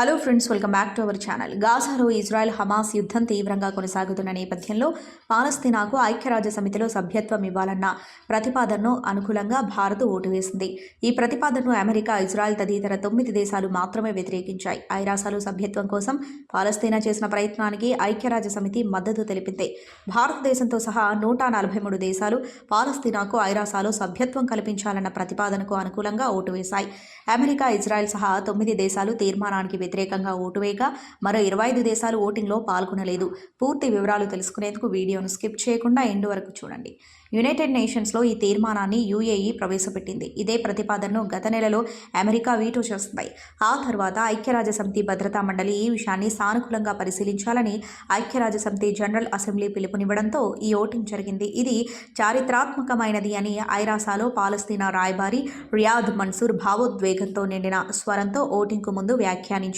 Hello friends welcome back to our channel. గాజాలో Israel Hamas యుద్ధం తీవ్రంగా కొనసాగుతున్న నేపథ్యంలో పాలస్తీనాకు ఐక్యరాజ్య సమితిలో సభ్యత్వం ఇవ్వాలన్న ప్రతిపాదనను అనుకూలంగా భారత్ ఓటు వేసింది. ఈ ప్రతిపాదనను అమెరికా ఇజ్రాయెల్ తదితర తొమ్మిది దేశాలు మాత్రమే వ్యతిరేకించాయి. ఐరాసాలు సభ్యత్వం కోసం పాలస్తీనా చేసిన ప్రయత్నానికి ఐక్యరాజ్య సమితి మద్దతు తెలిపింది. భారతదేశంతో సహా నూట నలభై మూడు దేశాలు పాలస్తీనాకు ఐరాసాలో సభ్యత్వం కల్పించాలన్న ప్రతిపాదనకు అనుకూలంగా ఓటు వేశాయి. అమెరికా ఇజ్రాయెల్ సహా తొమ్మిది దేశాలు తీర్మానానికి వ్యతిరేకంగా ఓటు వేయగా మరో ఇరవై ఐదు దేశాలు ఓటింగ్లో పాల్గొనలేదు. పూర్తి వివరాలు తెలుసుకునేందుకు వీడియోను స్కిప్ చేయకుండా ఎండ్ వరకు చూడండి. యునైటెడ్ నేషన్స్లో ఈ తీర్మానాన్ని యూఏఈ ప్రవేశపెట్టింది. ఇదే ప్రతిపాదనను గత నెలలో అమెరికా వీటో చేస్తుంది. ఆ తర్వాత ఐక్యరాజ్య సమితి భద్రతా మండలి ఈ విషయాన్ని సానుకూలంగా పరిశీలించాలని ఐక్యరాజ్య సమితి జనరల్ అసెంబ్లీ పిలుపునివ్వడంతో ఈ ఓటింగ్ జరిగింది. ఇది చారిత్రాత్మకమైనది అని ఐరాసాలో పాలస్తీనా రాయబారి రియాద్ మన్సూర్ భావోద్వేగంతో నిండిన స్వరంతో ఓటింగ్కు ముందు వ్యాఖ్యానించారు.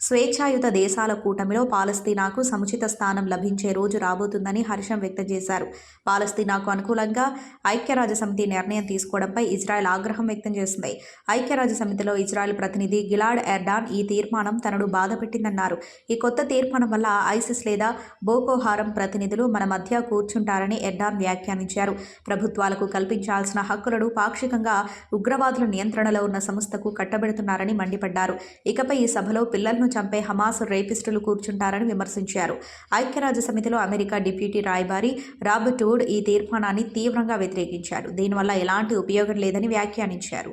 స్వేచ్ఛాయుత దేశాల కూటమిలో పాలస్తీనాకు సముచిత స్థానం లభించే రోజు రాబోతుందని హర్షం వ్యక్తం చేశారు. పాలస్తీనాకు అనుకూలంగా ఐక్యరాజ్య సమితి నిర్ణయం తీసుకోవడంపై ఇజ్రాయెల్ ఆగ్రహం వ్యక్తం చేసింది. ఐక్యరాజ్య సమితిలో ఇజ్రాయెల్ ప్రతినిధి గిలాడ్ ఎర్డాన్ ఈ తీర్మానం తనను బాధపెట్టిందన్నారు ఈ కొత్త తీర్మానం వల్ల ఐసిస్ లేదా బోకోహారం ప్రతినిధులు మన మధ్య కూర్చుంటారని ఎర్డాన్ వ్యాఖ్యానించారు. ప్రభుత్వాలకు కల్పించాల్సిన హక్కులను పాక్షికంగా ఉగ్రవాదుల నియంత్రణలో ఉన్న సంస్థకు కట్టబెడుతున్నారని మండిపడ్డారు. ఇకపై ఈ సభలో పిల్లలను చంపే హమాస్ రేపిస్టులు కూర్చుంటారని విమర్శించారు. ఐక్యరాజ్య సమితిలో అమెరికా డిప్యూటీ రాయబారి రాబర్టూడ్ ఈ తీర్మానాన్ని తీవ్రంగా వ్యతిరేకించారు. దీనివల్ల ఎలాంటి ఉపయోగం లేదని వ్యాఖ్యానించారు.